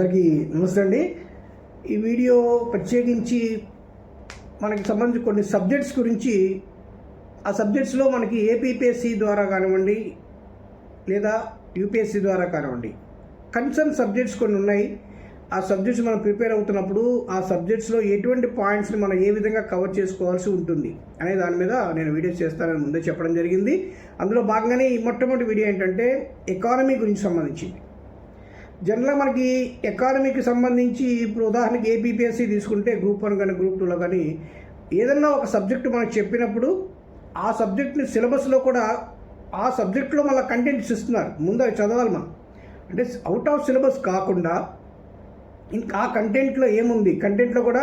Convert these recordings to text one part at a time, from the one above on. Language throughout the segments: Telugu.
అందరికీ నమస్తే అండి. ఈ వీడియో ప్రత్యేకించి మనకి సంబంధించి కొన్ని సబ్జెక్ట్స్ గురించి ఆ సబ్జెక్ట్స్లో మనకి ఏపీపీఎస్సి ద్వారా కానివ్వండి లేదా యూపీఎస్సి ద్వారా కానివ్వండి కన్సర్న్ సబ్జెక్ట్స్ కొన్ని ఉన్నాయి. ఆ సబ్జెక్ట్స్ మనం ప్రిపేర్ అవుతున్నప్పుడు ఆ సబ్జెక్ట్స్లో ఎటువంటి పాయింట్స్ని మనం ఏ విధంగా కవర్ చేసుకోవాల్సి ఉంటుంది అనే దాని మీద నేను వీడియోస్ చేస్తానని ముందే చెప్పడం జరిగింది. అందులో భాగంగానే ఈ మొట్టమొదటి వీడియో ఏంటంటే ఎకానమీ గురించి సంబంధించింది. జనరల్గా మనకి ఎకానమీకి సంబంధించి ఇప్పుడు ఉదాహరణకి ఏపీపీఎస్సీ తీసుకుంటే గ్రూప్ వన్ కానీ గ్రూప్ టూలో కానీ ఏదన్నా ఒక సబ్జెక్ట్ మనకు చెప్పినప్పుడు ఆ సబ్జెక్ట్ని సిలబస్లో కూడా ఆ సబ్జెక్ట్లో మళ్ళీ కంటెంట్స్ ఇస్తున్నారు. ముందు అవి చదవాలి మనం. అంటే అవుట్ ఆఫ్ సిలబస్ కాకుండా ఇంకా ఆ కంటెంట్లో ఏముంది? కంటెంట్లో కూడా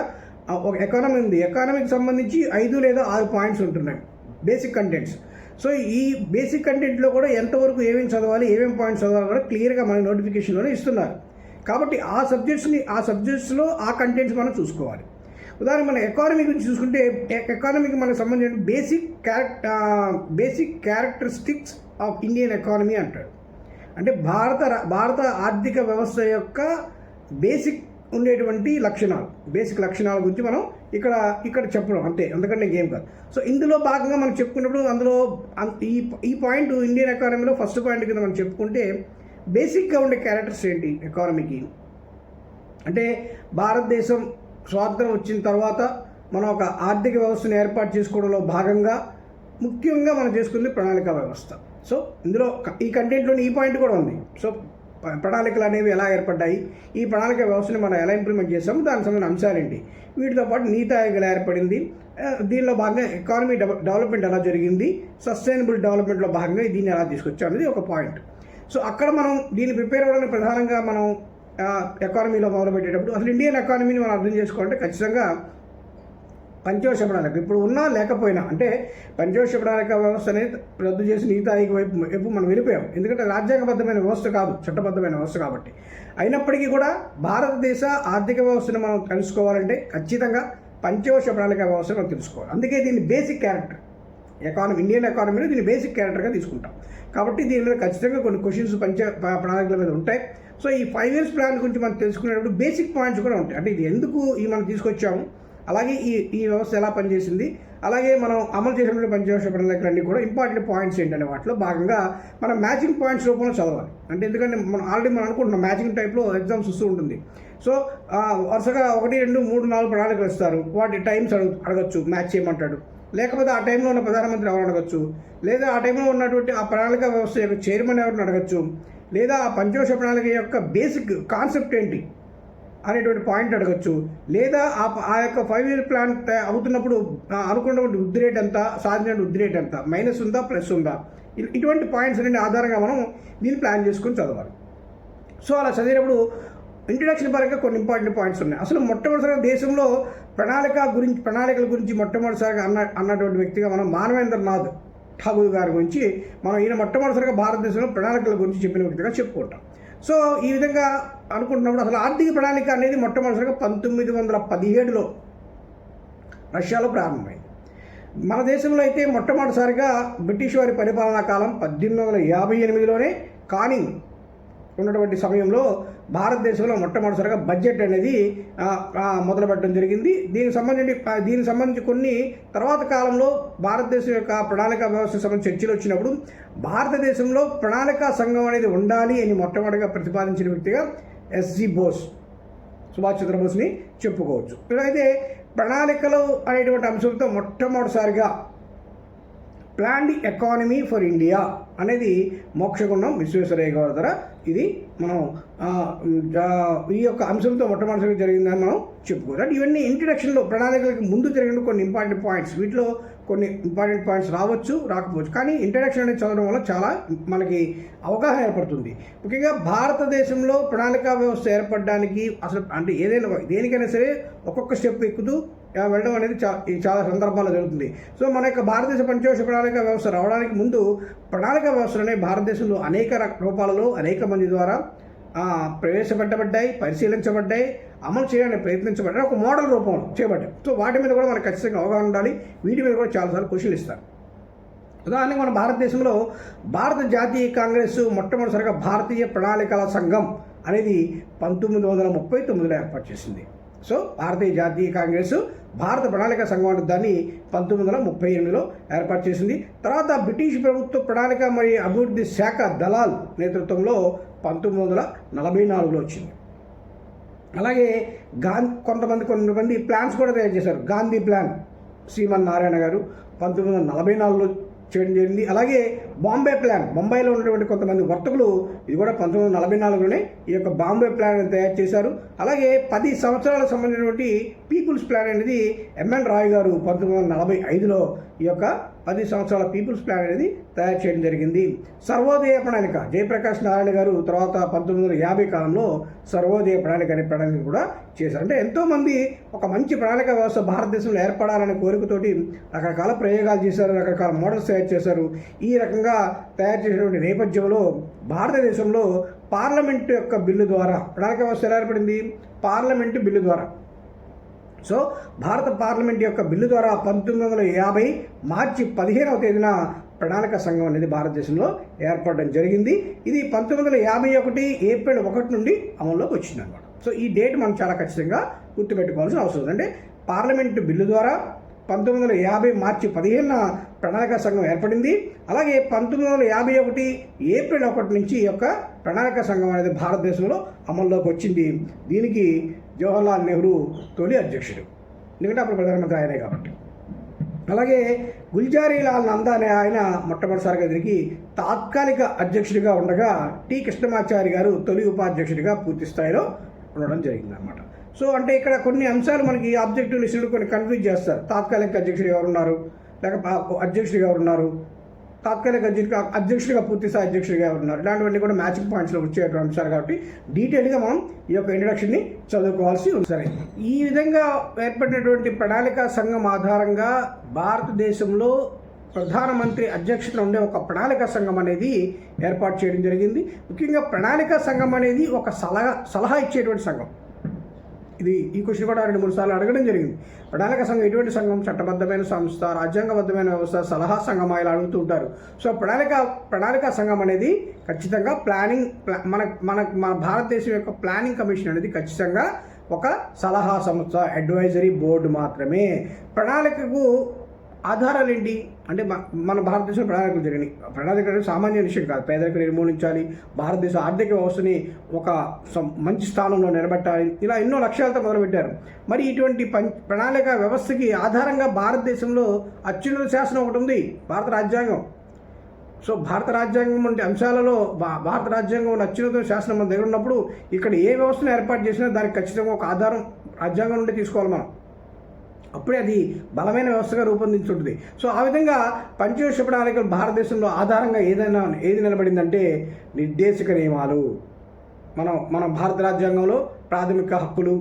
ఒక ఎకానమీ ఉంది. ఎకానమీకి సంబంధించి ఐదు లేదా ఆరు పాయింట్స్ ఉంటున్నాయి. బేసిక్ కంటెంట్స్ సో ఈ బేసిక్ కంటెంట్లో కూడా ఎంతవరకు ఏమేమి చదవాలి ఏమేమి పాయింట్స్ చదవాలి కూడా క్లియర్గా మన నోటిఫికేషన్లోనే ఇస్తున్నారు. కాబట్టి ఆ సబ్జెక్ట్స్ని ఆ సబ్జెక్ట్స్లో ఆ కంటెంట్స్ మనం చూసుకోవాలి. ఉదాహరణ మన ఎకానమీ గురించి చూసుకుంటే ఎకానమీకి మనకు సంబంధించిన basic క్యారెక్ట basic characteristics of Indian economy అంటాడు. అంటే భారత భారత ఆర్థిక వ్యవస్థ యొక్క బేసిక్ ఉండేటువంటి లక్షణాలు. బేసిక్ లక్షణాల గురించి మనం ఇక్కడ ఇక్కడ చెప్పడం అంతే. అందుకంటే గేమ్ కాదు. సో ఇందులో భాగంగా మనం చెప్పుకున్నప్పుడు అందులో ఈ ఈ పాయింట్ ఇండియన్ ఎకానమీలో ఫస్ట్ పాయింట్ కింద మనం చెప్పుకుంటే బేసిక్గా ఉండే క్యారెక్టర్స్ ఏంటి ఎకానమీకి? అంటే భారతదేశం స్వాతంత్రం వచ్చిన తర్వాత మనం ఒక ఆర్థిక వ్యవస్థను ఏర్పాటు చేసుకోవడంలో భాగంగా ముఖ్యంగా మనం చేసుకుంది ప్రణాళిక వ్యవస్థ. సో ఇందులో ఈ కంటెంట్లోని ఈ పాయింట్ కూడా ఉంది. సో ప్రణాళికలు అనేవి ఎలా ఏర్పడ్డాయి? ఈ ప్రణాళిక వ్యవస్థను మనం ఎలా ఇంప్లిమెంట్ చేసాము దానికి సంబంధించిన అంశాలు ఏంటి? వీటితో పాటు నీతి ఆయోగ్ ఎలా ఏర్పడింది దీనిలో భాగంగా ఎకానమీ డెవలప్మెంట్ ఎలా జరిగింది? సస్టైనబుల్ డెవలప్మెంట్లో భాగంగా దీన్ని ఎలా తీసుకొచ్చాం అనేది ఒక పాయింట్ సో అక్కడ మనం దీన్ని ప్రిపేర్ అవ్వడానికి ప్రధానంగా మనం ఎకానమీలో మొదలుపెట్టేటప్పుడు అసలు ఇండియన్ ఎకానమీని మనం అర్థం చేసుకోవాలంటే ఖచ్చితంగా పంచవర్ష ఇప్పుడు ఉన్నా లేకపోయినా అంటే పంచవర్ష ప్రణాళిక వ్యవస్థ అనేది రద్దు చేసి నీతి ఆయోగ్ వైపు వైపు మనం వెళ్ళిపోయాం. ఎందుకంటే రాజ్యాంగబద్ధమైన వ్యవస్థ కాదు చట్టబద్ధమైన వ్యవస్థ కాబట్టి. అయినప్పటికీ కూడా భారతదేశ ఆర్థిక వ్యవస్థను మనం తెలుసుకోవాలంటే ఖచ్చితంగా పంచవర్ష ప్రణాళిక వ్యవస్థ మనం తెలుసుకోవాలి. అందుకే దీన్ని బేసిక్ క్యారెక్టర్ ఎకానమీ ఇండియన్ ఎకానమీలో దీన్ని బేసిక్ క్యారెక్టర్గా తీసుకుంటాం. కాబట్టి దీని మీద ఖచ్చితంగా కొన్ని క్వశ్చన్స్ పంచ ప్రణాళికల మీద ఉంటాయి. సో ఈ ఫైవ్ ఇయర్స్ ప్లాన్ గురించి మనం తెలుసుకునేటప్పుడు బేసిక్ పాయింట్స్ కూడా ఉంటాయి. అంటే ఇది ఎందుకు ఈ మనం తీసుకొచ్చాము? అలాగే ఈ ఈ వ్యవస్థ ఎలా పనిచేసింది? అలాగే మనం అమలు చేసినటువంటి పంచవర్ష ప్రణాళికలన్నీ కూడా ఇంపార్టెంట్ పాయింట్స్ ఏంటనే వాటిలో భాగంగా మనం మ్యాచింగ్ పాయింట్స్ రూపంలో చదవాలి. అంటే ఎందుకంటే మనం ఆల్రెడీ మనం అనుకుంటున్నాం మ్యాచింగ్ టైప్లో ఎగ్జామ్స్ వస్తూ ఉంటుంది. సో వరుసగా ఒకటి రెండు మూడు నాలుగు ప్రణాళికలు ఇస్తారు వాటి టైమ్స్ అడుగు అడగచ్చు మ్యాచ్ చేయమంటాడు. లేకపోతే ఆ టైంలో ఉన్న ప్రధానమంత్రి ఎవరు అడగచ్చు? లేదా ఆ టైంలో ఉన్నటువంటి ఆ ప్రణాళిక వ్యవస్థ యొక్క చైర్మన్ ఎవరిని అడగచ్చు? లేదా ఆ పంచవర్ష ప్రణాళిక యొక్క బేసిక్ కాన్సెప్ట్ ఏంటి? అనేటువంటి పాయింట్ అడగచ్చు. లేదా ఆ యొక్క ఫైవ్ ఇయర్ ప్లాన్ అవుతున్నప్పుడు అనుకున్నటువంటి వృద్ధి రేట్ ఎంత సాధించిన వృద్ధి రేట్ ఎంత మైనస్ ఉందా ప్లస్ ఉందా? ఇటువంటి పాయింట్స్ అన్ని ఆధారంగా మనం దీన్ని ప్లాన్ చేసుకుని చదవాలి. సో అలా చదివినప్పుడు ఇంట్రడక్షన్ పరంగా కొన్ని ఇంపార్టెంట్ పాయింట్స్ ఉన్నాయి. అసలు మొట్టమొదటిసారిగా దేశంలో ప్రణాళిక గురించి ప్రణాళికల గురించి మొట్టమొదటిసారిగా అన్న అన్నటువంటి వ్యక్తిగా మనం మానవేంద్రనాథ్ ఠాగూర్ గారి గురించి మనం ఈయన మొట్టమొదటిసారిగా భారతదేశంలో ప్రణాళికల గురించి చెప్పిన వ్యక్తిగా చెప్పుకుంటాం. సో ఈ విధంగా అనుకుంటున్నప్పుడు అసలు ఆర్థిక ప్రణాళిక అనేది మొట్టమొదటిసారిగా పంతొమ్మిది వందల పదిహేడులో రష్యాలో ప్రారంభమైంది. మన దేశంలో అయితే మొట్టమొదటిసారిగా బ్రిటిష్ వారి పరిపాలనా కాలం పద్దెనిమిది వందల యాభై ఎనిమిదిలోనే కానింగ్ ఉన్నటువంటి సమయంలో భారతదేశంలో మొట్టమొదటిసారిగా బడ్జెట్ అనేది మొదలుపెట్టడం జరిగింది. దీనికి సంబంధించి దీనికి సంబంధించి కొన్ని తర్వాత కాలంలో భారతదేశం యొక్క ప్రణాళిక వ్యవస్థ సంబంధించి చర్చలు వచ్చినప్పుడు భారతదేశంలో ప్రణాళికా సంఘం అనేది ఉండాలి అని మొట్టమొదటిగా ప్రతిపాదించిన వ్యక్తిగా ఎస్జి బోస్ సుభాష్ చంద్రబోస్ని చెప్పుకోవచ్చు. అయితే ప్రణాళికలు అనేటువంటి అంశంతో మొట్టమొదటిసారిగా ప్లాన్డ్ ఎకానమీ ఫర్ ఇండియా అనేది మోక్షగుండం విశ్వేశ్వరయ్య గారి ద్వారా ఇది మనం ఈ యొక్క అంశంతో మొట్టమొదటిగా జరిగిందని మనం చెప్పుకోవచ్చు. అంటే ఇవన్నీ ఇంట్రడక్షన్లో ప్రణాళికలకు ముందు జరిగిన కొన్ని ఇంపార్టెంట్ పాయింట్స్ వీటిలో కొన్ని ఇంపార్టెంట్ పాయింట్స్ రావచ్చు రాకపోవచ్చు. కానీ ఇంట్రడక్షన్ అనేది చదవడం వల్ల చాలా మనకి అవగాహన ఏర్పడుతుంది. ముఖ్యంగా భారతదేశంలో ప్రణాళికా వ్యవస్థ ఏర్పడడానికి అసలు అంటే ఏదైనా దేనికైనా సరే ఒక్కొక్క స్టెప్ ఎక్కుతూ వెళ్ళడం అనేది చా ఈ చాలా సందర్భాల్లో జరుగుతుంది. సో మన యొక్క భారతదేశ పంచవర్ష ప్రణాళిక వ్యవస్థ రావడానికి ముందు ప్రణాళిక వ్యవస్థలు అనేవి భారతదేశంలో అనేక రక- రూపాలలో అనేక మంది ద్వారా ప్రవేశపెట్టబడ్డాయి పరిశీలించబడ్డాయి అమలు చేయడానికి ప్రయత్నించబడ్డాయి. ఒక మోడల్ రూపంలో చేయబడ్డాయి. సో వాటి మీద కూడా మనకు ఖచ్చితంగా అవగాహన ఉండాలి. వీటి మీద కూడా చాలాసార్లు క్వశ్చన్లు ఇస్తారు. ఉదాహరణకు మన భారతదేశంలో భారత జాతీయ కాంగ్రెస్ మొట్టమొదటిసారిగా భారతీయ ప్రణాళికల సంఘం అనేది పంతొమ్మిది వందల ముప్పై తొమ్మిదిలో ఏర్పాటు చేసింది. సో భారతీయ జాతీయ కాంగ్రెస్ భారత ప్రణాళిక సంఘం అనే దాన్ని పంతొమ్మిది వందల ముప్పై ఎనిమిదిలో ఏర్పాటు చేసింది. తర్వాత బ్రిటిష్ ప్రభుత్వ ప్రణాళిక మరియు అభివృద్ధి శాఖ దళాల్ నేతృత్వంలో పంతొమ్మిది వందల నలభై నాలుగులో వచ్చింది. అలాగే గాంధీ కొంతమంది కొంతమంది ప్లాన్స్ కూడా తయారు చేశారు. గాంధీ ప్లాన్ శ్రీమన్ నారాయణ గారు పంతొమ్మిది వందల నలభై నాలుగులో చేయడం జరిగింది. అలాగే బాంబే ప్లాన్ బొంబాయిలో ఉన్నటువంటి కొంతమంది వర్తకులు ఇది కూడా పంతొమ్మిది వందల నలభై నాలుగులోనే ఈ యొక్క బాంబే ప్లాన్ తయారు చేశారు. అలాగే పది సంవత్సరాలకు సంబంధించినటువంటి పీపుల్స్ ప్లాన్ అనేది ఎంఎన్ రాయ్ గారు పంతొమ్మిది వందల నలభై ఐదులో ఈ యొక్క పది సంవత్సరాల పీపుల్స్ ప్లాన్ అనేది తయారు చేయడం జరిగింది. సర్వోదయ ప్రణాళిక జయప్రకాష్ నారాయణ గారు తర్వాత పంతొమ్మిది వందల యాభై కాలంలో సర్వోదయ ప్రణాళిక అనే ప్రణాళిక కూడా చేశారు. అంటే ఎంతోమంది ఒక మంచి ప్రణాళిక వ్యవస్థ భారతదేశంలో ఏర్పడాలనే కోరికతోటి రకరకాల ప్రయోగాలు చేశారు రకరకాల మోడల్స్ తయారు చేశారు. ఈ రకంగా తయారు చేసినటువంటి నేపథ్యంలో భారతదేశంలో పార్లమెంటు యొక్క బిల్లు ద్వారా ప్రణాళిక వ్యవస్థ ఎలా ఏర్పడింది? పార్లమెంటు బిల్లు ద్వారా. సో భారత పార్లమెంట్ యొక్క బిల్లు ద్వారా పంతొమ్మిది వందల యాభై మార్చి పదిహేనవ తేదీన ప్రణాళిక సంఘం అనేది భారతదేశంలో ఏర్పడడం జరిగింది. ఇది పంతొమ్మిది వందల యాభై ఒకటి ఏప్రిల్ ఒకటి నుండి అమల్లోకి వచ్చింది అనమాట సో ఈ డేట్ మనం చాలా ఖచ్చితంగా గుర్తుపెట్టుకోవాల్సిన అవసరం ఉంది. అంటే పార్లమెంటు బిల్లు ద్వారా పంతొమ్మిది వందల యాభై మార్చి పదిహేనున ప్రణాళిక సంఘం ఏర్పడింది. అలాగే పంతొమ్మిది వందల యాభై ఒకటి ఏప్రిల్ ఒకటి నుంచి ఈ యొక్క ప్రణాళిక సంఘం అనేది భారతదేశంలో అమల్లోకి వచ్చింది. దీనికి జవహర్లాల్ నెహ్రూ తొలి అధ్యక్షుడు. ఎందుకంటే అప్పుడు ప్రధానమంత్రి ఆయనే కాబట్టి. అలాగే గుల్జారీలాల్ నంద అనే ఆయన మొట్టమొదటిసారిగా తిరిగి తాత్కాలిక అధ్యక్షుడిగా ఉండగా టి కృష్ణమాచారి గారు తొలి ఉపాధ్యక్షుడిగా పూర్తి స్థాయిలో ఉండడం జరిగిందనమాట సో అంటే ఇక్కడ కొన్ని అంశాలు మనకి ఆబ్జెక్టివ్ లిస్టులు కొన్ని కన్ఫ్యూజ్ చేస్తారు. తాత్కాలిక అధ్యక్షుడు ఎవరు ఉన్నారు లేక అధ్యక్షుడు ఎవరున్నారు? తాత్కాలిక అధ్యక్షుడిగా అధ్యక్షుడిగా పూర్తిస్థాయి అధ్యక్షుడిగా ఉన్నారు. ఇలాంటివన్నీ కూడా మ్యాచింగ్ పాయింట్స్లో వచ్చేటువంటి అంశాలు కాబట్టి డీటెయిల్గా మనం ఈ యొక్క ఇంట్రడక్షన్ని చదువుకోవాల్సి ఉంది. సరే ఈ విధంగా ఏర్పడినటువంటి ప్రణాళిక సంఘం ఆధారంగా భారతదేశంలో ప్రధానమంత్రి అధ్యక్షతన ఉండే ఒక ప్రణాళిక సంఘం అనేది ఏర్పాటు చేయడం జరిగింది. ముఖ్యంగా ప్రణాళిక సంఘం అనేది ఒక సలహా సలహా ఇచ్చేటువంటి సంఘం. ఇది ఈ క్వశ్చన్ కూడా రెండు మూడు సార్లు అడగడం జరిగింది. ప్రణాళిక సంఘం ఎటువంటి సంఘం చట్టబద్ధమైన సంస్థ రాజ్యాంగబద్ధమైన వ్యవస్థ సలహా సంఘం ఇలా అడుగుతూ ఉంటారు. సో ప్రణాళిక ప్రణాళిక సంఘం అనేది ఖచ్చితంగా ప్లానింగ్ మన మన మన భారతదేశం యొక్క ప్లానింగ్ కమిషన్ అనేది ఖచ్చితంగా ఒక సలహా సంస్థ అడ్వైజరీ బోర్డు మాత్రమే. ప్రణాళికకు ఆధారాలు ఏంటి? అంటే మన భారతదేశంలో ప్రణాళికలు జరిగినాయి. ప్రణాళికలు సామాన్య విషయం కాదు. పేదరికం నిర్మూలించాలి భారతదేశ ఆర్థిక వ్యవస్థని ఒక మంచి స్థానంలో నిలబెట్టాలి. ఇలా ఎన్నో లక్ష్యాలతో మొదలుపెట్టారు. మరి ఇటువంటి పం ప్రణాళిక వ్యవస్థకి ఆధారంగా భారతదేశంలో అత్యున్నత శాసనం ఒకటి ఉంది. భారత రాజ్యాంగం. సో భారత రాజ్యాంగం వంటి అంశాలలో భా- భారత రాజ్యాంగం ఉన్న అత్యున్నత శాసనం మన దగ్గర ఉన్నప్పుడు ఇక్కడ ఏ వ్యవస్థను ఏర్పాటు చేసినా దానికి ఖచ్చితంగా ఒక ఆధారం రాజ్యాంగం నుండి తీసుకోవాలి మనం. అప్పుడే అది బలమైన వ్యవస్థగా రూపొందించుంటుంది. సో ఆ విధంగా పంచవర్ష ప్రణాళికలు భారతదేశంలో ఆధారంగా ఏదైనా ఏది నిలబడిందంటే నిర్దేశక నియమాలు మనం మన భారత రాజ్యాంగంలో ప్రాథమిక హక్కులు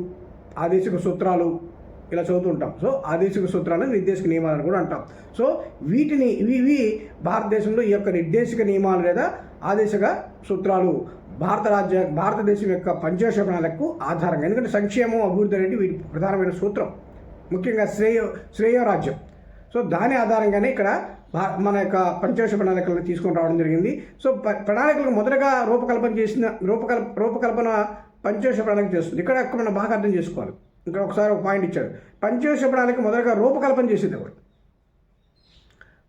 ఆదేశిక సూత్రాలు ఇలా చదువుతూ ఉంటాం. సో ఆదేశిక సూత్రాలు నిర్దేశక నియమాలను కూడా అంటాం. సో వీటిని ఇవి ఇవి భారతదేశంలో ఈ యొక్క నిర్దేశక నియమాలు లేదా ఆదేశక సూత్రాలు భారత రాజ్య భారతదేశం యొక్క పంచవర్ష ప్రణాళికకు ఆధారంగా. ఎందుకంటే సంక్షేమం అభివృద్ధి అనేది వీటి ప్రధానమైన సూత్రం. ముఖ్యంగా శ్రేయ శ్రేయోరాజ్యం సో దాని ఆధారంగానే ఇక్కడ భా- మన యొక్క పంచవర్ష ప్రణాళికలను తీసుకొని రావడం జరిగింది. సో ప- ప్రణాళికలకు మొదటగా రూపకల్పన చేసిన రూపకల్ప రూపకల్పన పంచవర్ష ప్రణాళిక చేస్తుంది. ఇక్కడ మనం బాగా అర్థం చేసుకోవాలి. ఇక్కడ ఒకసారి ఒక పాయింట్ ఇచ్చాడు. పంచవర్ష ప్రణాళిక మొదటగా రూపకల్పన చేసేది ఎవరు?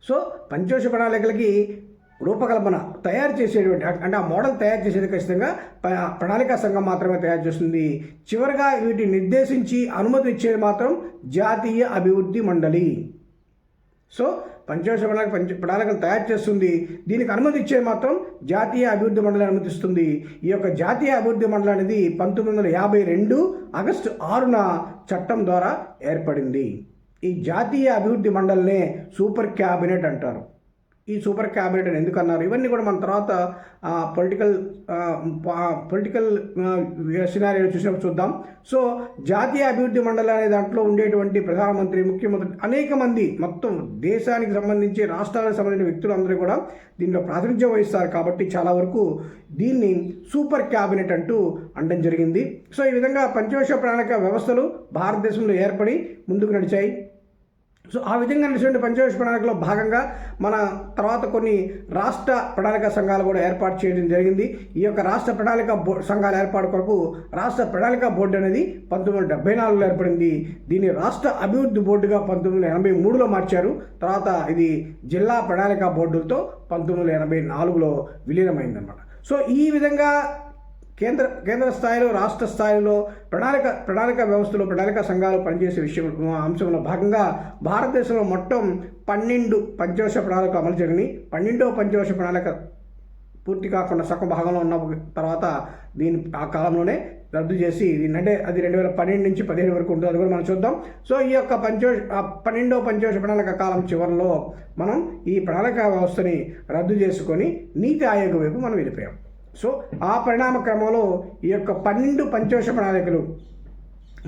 సో పంచవర్ష ప్రణాళికలకి రూపకల్పన తయారు చేసేటువంటి అంటే ఆ మోడల్ తయారు చేసేది ఖచ్చితంగా ప్రణాళికా సంఘం మాత్రమే తయారు చేస్తుంది. చివరిగా వీటిని నిర్దేశించి అనుమతి ఇచ్చేది మాత్రం జాతీయ అభివృద్ధి మండలి. సో పంచవర్ష ప్రణాళిక పంచ ప్రణాళికలు తయారు చేస్తుంది. దీనికి అనుమతి ఇచ్చేది మాత్రం జాతీయ అభివృద్ధి మండలి అనుమతిస్తుంది. ఈ యొక్క జాతీయ అభివృద్ధి మండలి అనేది పంతొమ్మిది వందల యాభై రెండు ఆగస్టు ఆరున చట్టం ద్వారా ఏర్పడింది. ఈ జాతీయ అభివృద్ధి మండలినే సూపర్ క్యాబినెట్ అంటారు. ఈ సూపర్ క్యాబినెట్ అని ఎందుకు అన్నారు ఇవన్నీ కూడా మన తర్వాత పొలిటికల్ పొలిటికల్ సినారియో చూసినప్పుడు చూద్దాం. సో జాతీయ అభివృద్ధి మండలి అనే దాంట్లో ఉండేటువంటి ప్రధానమంత్రి ముఖ్యమంత్రి అనేక మంది మొత్తం దేశానికి సంబంధించి రాష్ట్రాలకు సంబంధించిన వ్యక్తులు అందరూ కూడా దీంట్లో ప్రాతినిధ్యం వహిస్తారు. కాబట్టి చాలా వరకు దీన్ని సూపర్ క్యాబినెట్ అంటూ అనడం జరిగింది. సో ఈ విధంగా పంచవర్ష ప్రణాళిక వ్యవస్థలు భారతదేశంలో ఏర్పడి ముందుకు నడిచాయి. సో ఆ విధంగా నడిచినటువంటి పంచవర్ష ప్రణాళికలో భాగంగా మన తర్వాత కొన్ని రాష్ట్ర ప్రణాళిక సంఘాలు కూడా ఏర్పాటు చేయడం జరిగింది. ఈ యొక్క రాష్ట్ర ప్రణాళిక బో సంఘాల ఏర్పాటు కొరకు రాష్ట్ర ప్రణాళిక బోర్డు అనేది పంతొమ్మిది వందల డెబ్బై నాలుగులో ఏర్పడింది. దీన్ని రాష్ట్ర అభివృద్ధి బోర్డుగా పంతొమ్మిది వందల ఎనభై మూడులో మార్చారు. తర్వాత ఇది జిల్లా ప్రణాళిక బోర్డులతో పంతొమ్మిది వందల ఎనభై నాలుగులో విలీనమైందన్నమాట. సో ఈ విధంగా కేంద్ర కేంద్ర స్థాయిలో రాష్ట్ర స్థాయిలో ప్రణాళిక ప్రణాళిక వ్యవస్థలో ప్రణాళిక సంఘాలు పనిచేసే విషయం అంశంలో భాగంగా భారతదేశంలో మొత్తం పన్నెండు పంచవర్ష ప్రణాళిక అమలు జరిగినాయి. పన్నెండవ పంచవర్ష ప్రణాళిక పూర్తి కాకుండా సగం భాగంలో ఉన్న తర్వాత దీని ఆ కాలంలోనే రద్దు చేసి దీన్ని అంటే అది రెండు వేల పన్నెండు నుంచి పదిహేడు వరకు ఉంటుంది. అది కూడా మనం చూద్దాం. సో ఈ యొక్క పంచవర్ష పన్నెండో పన్నెండవ పంచవర్ష ప్రణాళిక కాలం చివరిలో మనం ఈ ప్రణాళిక వ్యవస్థని రద్దు చేసుకొని నీతి ఆయోగ వైపు మనం వెళ్ళిపోయాం. సో ఆ పరిణామ క్రమంలో ఈ యొక్క పన్నెండు పంచవర్ష ప్రణాళికలు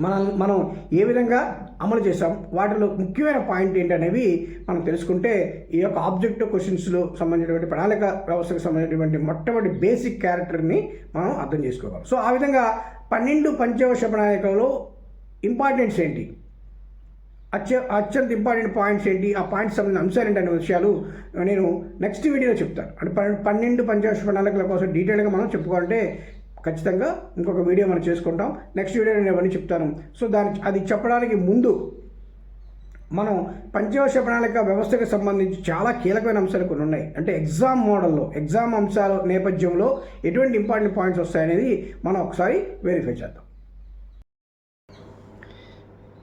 మనం మనం ఏ విధంగా అమలు చేసాం వాటిలో ముఖ్యమైన పాయింట్ ఏంటనేవి మనం తెలుసుకుంటే ఈ యొక్క ఆబ్జెక్టివ్ క్వశ్చన్స్లో సంబంధించినటువంటి ప్రణాళిక వ్యవస్థకు సంబంధించినటువంటి మొట్టమొదటి బేసిక్ క్యారెక్టర్ని మనం అర్థం చేసుకోగలం. సో ఆ విధంగా పన్నెండు పంచవర్ష ప్రణాళికలో ఇంపార్టెన్స్ ఏంటి? అత్య అత్యంత ఇంపార్టెంట్ పాయింట్స్ ఏంటి? ఆ పాయింట్స్ సంబంధించిన అంశాలు ఏంటి అనే విషయాలు నేను నెక్స్ట్ వీడియోలో చెప్తాను. అంటే పన్నెండు పంచవర్ష ప్రణాళికల కోసం డీటెయిల్గా మనం చెప్పుకోవాలంటే ఖచ్చితంగా ఇంకొక వీడియో మనం చేసుకుంటాం. నెక్స్ట్ వీడియో నేను అవన్నీ చెప్తాను. సో దాని అది చెప్పడానికి ముందు మనం పంచవర్ష ప్రణాళిక వ్యవస్థకు సంబంధించి చాలా కీలకమైన అంశాలు కొన్ని ఉన్నాయి. అంటే ఎగ్జామ్ మోడల్లో ఎగ్జామ్ అంశాల నేపథ్యంలో ఎటువంటి ఇంపార్టెంట్ పాయింట్స్ వస్తాయనేది మనం ఒకసారి వెరిఫై చేద్దాం.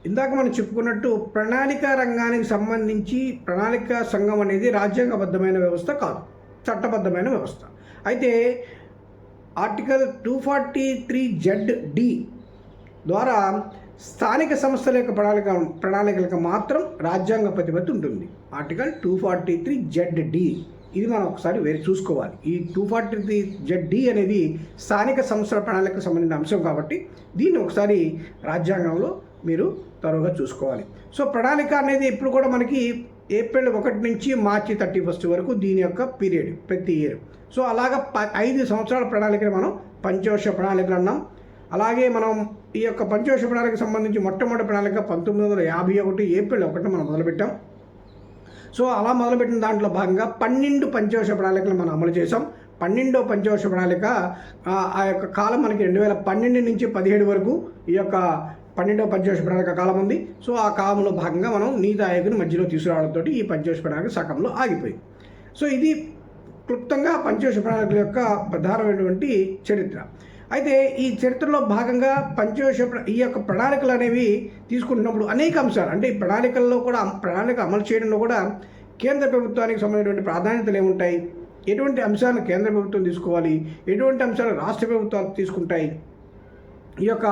ఇందాక మనం చెప్పుకున్నట్టు ప్రణాళిక రంగానికి సంబంధించి ప్రణాళిక సంఘం అనేది రాజ్యాంగబద్ధమైన వ్యవస్థ కాదు. చట్టబద్ధమైన వ్యవస్థ. అయితే article two forty three Z D ద్వారా స్థానిక సంస్థల యొక్క ప్రణాళిక ప్రణాళికలకు మాత్రం రాజ్యాంగ ప్రతిపత్తి ఉంటుంది. Article two forty three Z D. ఇది మనం ఒకసారి వేరే చూసుకోవాలి. ఈ two forty three Z D అనేది స్థానిక సంస్థల ప్రణాళికకు సంబంధించిన అంశం కాబట్టి దీన్ని ఒకసారి రాజ్యాంగంలో మీరు త్వరగా చూసుకోవాలి. సో ప్రణాళిక అనేది ఇప్పుడు కూడా మనకి ఏప్రిల్ ఒకటి నుంచి మార్చి థర్టీ ఫస్ట్ వరకు దీని యొక్క పీరియడ్ ప్రతి ఇయర్. సో అలాగ ప ఐదు సంవత్సరాల ప్రణాళికని మనం పంచవర్ష ప్రణాళికలు అన్నాం. అలాగే మనం ఈ యొక్క పంచవర్ష ప్రణాళిక సంబంధించి మొట్టమొదటి ప్రణాళిక పంతొమ్మిది వందల యాభై ఒకటి ఏప్రిల్ ఒకటి మనం మొదలుపెట్టాం. సో అలా మొదలుపెట్టిన దాంట్లో భాగంగా పన్నెండు పంచవర్ష ప్రణాళికలు మనం అమలు చేసాం పన్నెండో పంచవర్ష ప్రణాళిక ఆ యొక్క కాలం మనకి రెండు వేల పన్నెండు నుంచి పదిహేడు వరకు ఈ యొక్క పన్నెండవ పంచవేశ ప్రణాళిక కాలం ఉంది. సో ఆ కాలంలో భాగంగా మనం నీతి ఆయోగ్ని మధ్యలో తీసుకురావడంతో ఈ పంచవేశ ప్రణాళిక సగంలో ఆగిపోయింది. సో ఇది క్లుప్తంగా పంచవేశ ప్రణాళికల యొక్క ప్రధానమైనటువంటి చరిత్ర. అయితే ఈ చరిత్రలో భాగంగా పంచవేశ ఈ యొక్క ప్రణాళికలు అనేవి తీసుకుంటున్నప్పుడు అనేక అంశాలు అంటే ఈ ప్రణాళికల్లో కూడా ప్రణాళిక అమలు చేయడంలో కూడా కేంద్ర ప్రభుత్వానికి సంబంధించినటువంటి ప్రాధాన్యతలు ఏముంటాయి? ఎటువంటి అంశాలను కేంద్ర ప్రభుత్వం తీసుకోవాలి? ఎటువంటి అంశాలు రాష్ట్ర ప్రభుత్వాలు తీసుకుంటాయి? ఈ యొక్క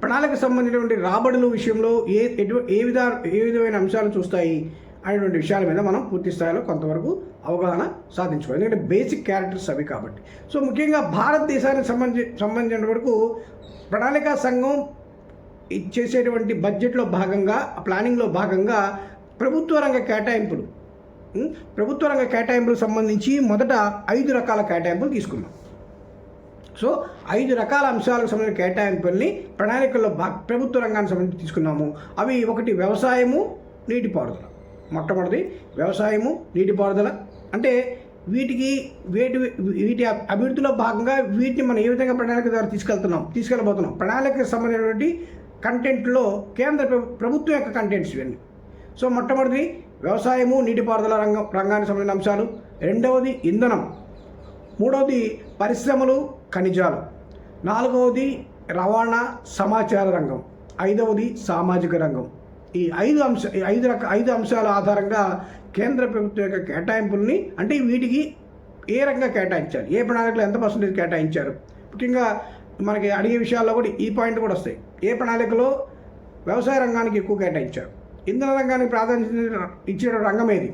ప్రణాళిక సంబంధించినటువంటి రాబడుల విషయంలో ఏ ఎటు ఏ విధ ఏ విధమైన అంశాలు చూస్తాయి అనేటువంటి విషయాల మీద మనం పూర్తి స్థాయిలో కొంతవరకు అవగాహన సాధించుకోవాలి. ఎందుకంటే బేసిక్ క్యారెక్టర్స్ అవి కాబట్టి. సో ముఖ్యంగా భారతదేశానికి సంబంధించి సంబంధించిన వరకు ప్రణాళికా సంఘం చేసేటువంటి బడ్జెట్లో భాగంగా ప్లానింగ్లో భాగంగా ప్రభుత్వ రంగ కేటాయింపులు ప్రభుత్వ రంగ కేటాయింపులకు సంబంధించి మొదట ఐదు రకాల కేటాయింపులు తీసుకున్నాం. సో ఐదు రకాల అంశాలకు సంబంధించిన కేటాయింపుల్ని ప్రణాళికల్లో భా ప్రభుత్వ రంగానికి సంబంధించి తీసుకున్నాము. అవి ఒకటి వ్యవసాయము నీటిపారుదల. మొట్టమొదటి వ్యవసాయము నీటిపారుదల. అంటే వీటికి వీటి వీటి అభివృద్ధిలో భాగంగా వీటిని మనం ఏ విధంగా ప్రణాళిక ద్వారా తీసుకెళ్తున్నాం తీసుకెళ్ళబోతున్నాం? ప్రణాళికకు సంబంధించినటువంటి కంటెంట్లో కేంద్ర ప్రభుత్వం యొక్క కంటెంట్స్ ఇవన్నీ. సో మొట్టమొదటిది వ్యవసాయము నీటిపారుదల రంగం రంగానికి సంబంధించిన అంశాలు. రెండవది ఇంధనం. మూడవది పరిశ్రమలు ఖనిజాలు. నాలుగవది రవాణా సమాచార రంగం. ఐదవది సామాజిక రంగం. ఈ ఐదు అంశ ఈ ఐదు రక ఐదు అంశాల ఆధారంగా కేంద్ర ప్రభుత్వం యొక్క కేటాయింపుల్ని అంటే వీటికి ఏ రకంగా కేటాయించాలి? ఏ ప్రణాళికలో ఎంత పర్సెంటేజ్ కేటాయించారు? ముఖ్యంగా మనకి అడిగే విషయాల్లో కూడా ఈ పాయింట్ కూడా వస్తాయి. ఏ ప్రణాళికలో వ్యవసాయ రంగానికి ఎక్కువ కేటాయించారు? ఇంధన రంగానికి ప్రాధాన్యత ఇచ్చిన రంగం ఏది?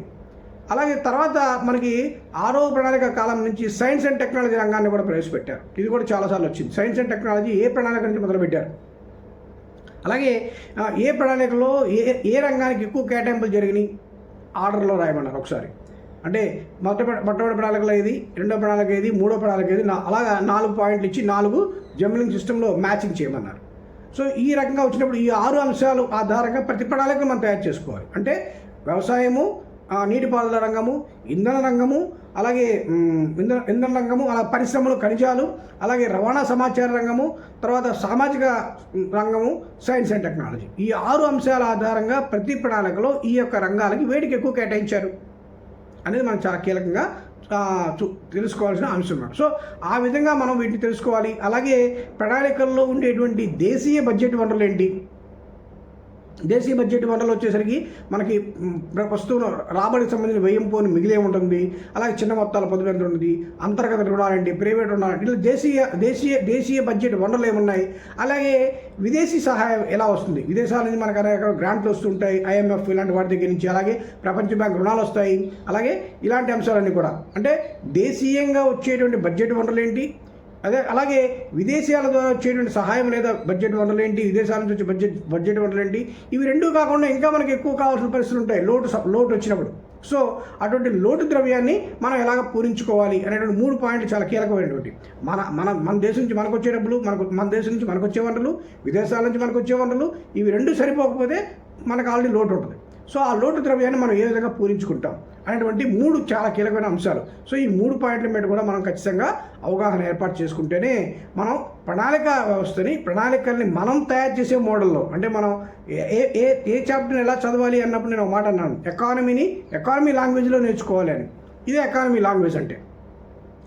అలాగే తర్వాత మనకి ఆరో ప్రణాళిక కాలం నుంచి సైన్స్ అండ్ టెక్నాలజీ రంగాన్ని కూడా ప్రవేశపెట్టారు. ఇది కూడా చాలాసార్లు వచ్చింది. సైన్స్ అండ్ టెక్నాలజీ ఏ ప్రణాళిక నుంచి మొదలుపెట్టారు? అలాగే ఏ ప్రణాళికలో ఏ ఏ రంగానికి ఎక్కువ కేటాయింపులు జరిగినాయి? ఆర్డర్లో రాయమన్నారు ఒకసారి. అంటే మొదటి మొట్టమొదటి ప్రణాళికలో ఏది? రెండో ప్రణాళిక ఏది? మూడో ప్రణాళిక ఏది? అలాగా నాలుగు పాయింట్లు ఇచ్చి నాలుగు జంబ్లింగ్ సిస్టంలో మ్యాచింగ్ చేయమన్నారు. సో ఈ రకంగా వచ్చినప్పుడు ఈ ఆరు అంశాలు ఆధారంగా ప్రతి ప్రణాళికను మనం తయారు చేసుకోవాలి. అంటే వ్యవసాయము నీటిపారుదల రంగము ఇంధన రంగము అలాగే ఇంధన ఇంధన రంగము అలా పరిశ్రమలు ఖనిజాలు అలాగే రవాణా సమాచార రంగము తర్వాత సామాజిక రంగము సైన్స్ అండ్ టెక్నాలజీ. ఈ ఆరు అంశాల ఆధారంగా ప్రతి ప్రణాళికలో ఈ యొక్క రంగాలకి వేడికి ఎక్కువ కేటాయించారు. అనేది మనం చాలా కీలకంగా చూ- తెలుసుకోవాల్సిన అంశం అన్నమాట. సో ఆ విధంగా మనం వీటిని తెలుసుకోవాలి. అలాగే ప్రణాళికల్లో ఉండేటువంటి దేశీయ బడ్జెట్ వనరులు ఏంటి దేశీయ బడ్జెట్ వనరులు వచ్చేసరికి మనకి మ్, ప్రస్తుతం రాబడికి సంబంధించిన వ్యయం పోని మిగిలే ఉంటుంది. అలాగే చిన్న మొత్తాల పొదుపు ఎంత ఉంటుంది అంతర్గత రుణాలండి ప్రైవేట్ రుణాలండి ఇట్లా దేశీయ దేశీయ దేశీయ బడ్జెట్ వనరులు ఏమున్నాయి? అలాగే విదేశీ సహాయం ఎలా వస్తుంది? విదేశాల నుంచి మనకు అనేక గ్రాంట్లు వస్తుంటాయి. ఐఎంఎఫ్ ఇలాంటి వాటి దగ్గర నుంచి. అలాగే ప్రపంచ బ్యాంక్ రుణాలు వస్తాయి. అలాగే ఇలాంటి అంశాలన్నీ కూడా. అంటే దేశీయంగా వచ్చేటువంటి బడ్జెట్ వనరులు ఏంటి? అదే అలాగే విదేశాల ద్వారా వచ్చేటువంటి సహాయం లేదా బడ్జెట్ వనరులు ఏంటి విదేశాల నుంచి వచ్చే బడ్జెట్ బడ్జెట్ వనరులు ఏంటి ఇవి రెండూ కాకుండా ఇంకా మనకి ఎక్కువ కావాల్సిన పరిస్థితులు ఉంటాయి లోటు లోటు వచ్చినప్పుడు. సో అటువంటి లోటు ద్రవ్యాన్ని మనం ఎలాగ పూరించుకోవాలి అనేటువంటి మూడు పాయింట్లు చాలా కీలకమైనటువంటి. మన మన మన దేశం నుంచి మనకు వచ్చే డబ్బులు మనకు మన దేశం నుంచి మనకు వచ్చే వనరులు విదేశాల నుంచి మనకు వచ్చే వనరులు ఇవి రెండు సరిపోకపోతే మనకు ఆల్రెడీ లోటు ఉంటుంది. సో ఆ లోటు ద్రవ్యాన్ని మనం ఏ విధంగా పూరించుకుంటాం అనేటువంటి మూడు చాలా కీలకమైన అంశాలు. సో ఈ మూడు పాయింట్ల మీద కూడా మనం ఖచ్చితంగా అవగాహన ఏర్పాటు చేసుకుంటేనే మనం ప్రణాళిక వ్యవస్థని ప్రణాళికల్ని మనం తయారు చేసే మోడల్లో అంటే మనం ఏ ఏ- ఏ ఏ చాప్టర్ని ఎలా చదవాలి అన్నప్పుడు నేను ఒక మాట అన్నాను. ఎకానమీని ఎకానమీ లాంగ్వేజ్లో నేర్చుకోవాలి అని. ఇదే ఎకానమీ లాంగ్వేజ్ అంటే.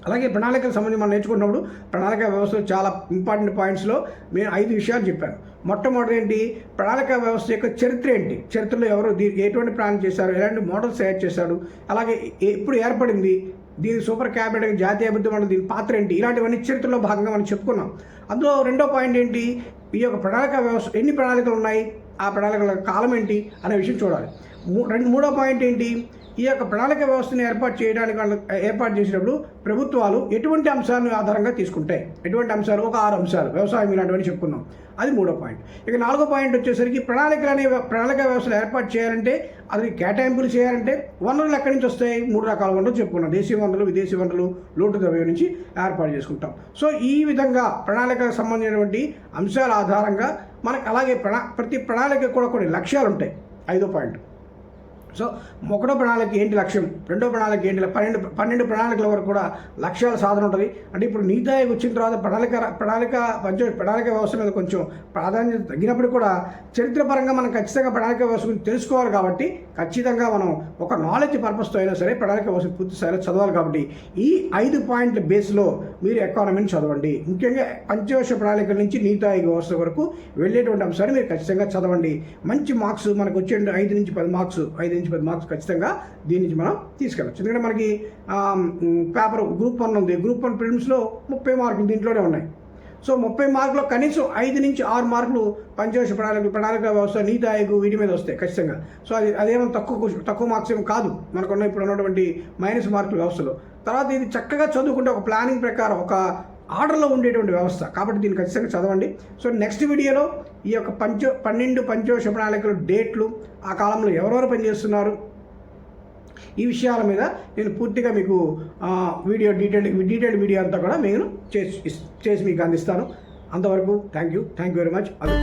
అలాగే ప్రణాళిక సంబంధించి మనం నేర్చుకున్నప్పుడు ప్రణాళిక వ్యవస్థ చాలా ఇంపార్టెంట్ పాయింట్స్లో నేను ఐదు విషయాలు చెప్పాను. మొట్టమొదటి ఏంటి? ప్రణాళిక వ్యవస్థ యొక్క చరిత్ర ఏంటి? చరిత్రలో ఎవరు దీ- ఎటువంటి ప్లాన్ చేశారు? ఎలాంటి మోడల్స్ తయారు చేశారు? అలాగే ఎప్పుడు ఏర్పడింది? దీని సూపర్ క్యాబినెట్ జాతీయ అభివృద్ధి మండలి దీని పాత్ర ఏంటి? ఇలాంటివన్నీ చరిత్రలో భాగంగా మనం చెప్పుకున్నాం. అందులో రెండో పాయింట్ ఏంటి? ఈ యొక్క ప్రణాళిక వ్యవస్థ ఎన్ని ప్రణాళికలు ఉన్నాయి? ఆ ప్రణాళికల కాలం ఏంటి? అనే విషయం చూడాలి. మూ- రెండు మూడో పాయింట్ ఏంటి? ఈ యొక్క ప్రణాళిక వ్యవస్థను ఏర్పాటు చేయడానికి వాళ్ళు ఏర్పాటు చేసినప్పుడు ప్రభుత్వాలు ఎటువంటి అంశాలను ఆధారంగా తీసుకుంటాయి? ఎటువంటి అంశాలు? ఒక ఆరు అంశాలు. వ్యవసాయం ఇలాంటివన్నీ చెప్పుకున్నాం. అది మూడో పాయింట్. ఇక నాలుగో పాయింట్ వచ్చేసరికి ప్రణాళికలు అనే ప్రణాళిక వ్యవస్థలు ఏర్పాటు చేయాలంటే అది కేటాయింపులు చేయాలంటే వనరులు ఎక్కడి నుంచి వస్తాయి? మూడు రకాల వనరులు చెప్పుకున్నాం. దేశీయ వనరులు విదేశీ వనరులు లోటు ద్రవ్యం నుంచి ఏర్పాటు చేసుకుంటాం. సో ఈ విధంగా ప్రణాళికలకు సంబంధించినటువంటి అంశాల ఆధారంగా మనకు అలాగే ప్రణా ప్రతి ప్రణాళిక కూడా కొన్ని లక్ష్యాలు ఉంటాయి. ఐదో పాయింట్. సో ఒకటో ప్రణాళిక ఏంటి లక్ష్యం? రెండో ప్రణాళిక ఏంటి? పన్నెండు పన్నెండు ప్రణాళికల వరకు కూడా లక్ష్యాల సాధన ఉంటుంది. అంటే ఇప్పుడు నీతి ఆయోగ్ వచ్చిన తర్వాత ప్రణాళిక ప్రణాళిక పంచ ప్రణాళిక వ్యవస్థ మీద కొంచెం ప్రాధాన్యత తగ్గినప్పుడు కూడా చరిత్రపరంగా మనం ఖచ్చితంగా ప్రణాళిక వ్యవస్థ గురించి తెలుసుకోవాలి కాబట్టి ఖచ్చితంగా మనం ఒక నాలెడ్జ్ పర్పస్తో అయినా సరే ప్రణాళిక వ్యవస్థ పూర్తి స్థాయిలో చదవాలి కాబట్టి ఈ ఐదు పాయింట్ల బేస్లో మీరు ఎకానమీని చదవండి. ముఖ్యంగా పంచవర్ష ప్రణాళికల నుంచి నీతి ఆయోగ్ వ్యవస్థ వరకు వెళ్ళేటువంటి అంశాన్ని మీరు ఖచ్చితంగా చదవండి. మంచి మార్క్స్ మనకు వచ్చే ఐదు నుంచి పది మార్క్స్ ఐదు నుంచి పది మార్క్స్ ఖచ్చితంగా దీని నుంచి మనం తీసుకెళ్ళచ్చు. ఎందుకంటే మనకి పేపర్ గ్రూప్ వన్ ఉంది. గ్రూప్ వన్ ప్రిలిమ్స్లో ముప్పై మార్కులు దీంట్లోనే ఉన్నాయి. సో ముప్పై మార్కులు కనీసం ఐదు నుంచి ఆరు మార్కులు పంచవర్ష ప్రణాళిక ప్రణాళిక వ్యవస్థ నీతి ఆయోగ్ వీటి మీద వస్తాయి ఖచ్చితంగా. సో అది అదేమో తక్కువ తక్కువ మార్క్స్ ఏమి కాదు మనకున్న ఇప్పుడు ఉన్నటువంటి మైనస్ మార్కుల వ్యవస్థలో. తర్వాత ఇది చక్కగా చదువుకుంటే ఒక ప్లానింగ్ ప్రకారం ఒక ఆర్డర్లో ఉండేటువంటి వ్యవస్థ. కాబట్టి దీన్ని ఖచ్చితంగా చదవండి. సో నెక్స్ట్ వీడియోలో ఈ యొక్క పంచో పన్నెండు పంచోశుభనాళికలు డేట్లు ఆ కాలంలో ఎవరెవరు పనిచేస్తున్నారు ఈ విషయాల మీద నేను పూర్తిగా మీకు వీడియో డీటెయిల్ డీటెయిల్డ్ వీడియో అంతా కూడా నేను చేసి చేసి మీకు అందిస్తాను. అంతవరకు thank you. Thank you very much. అదే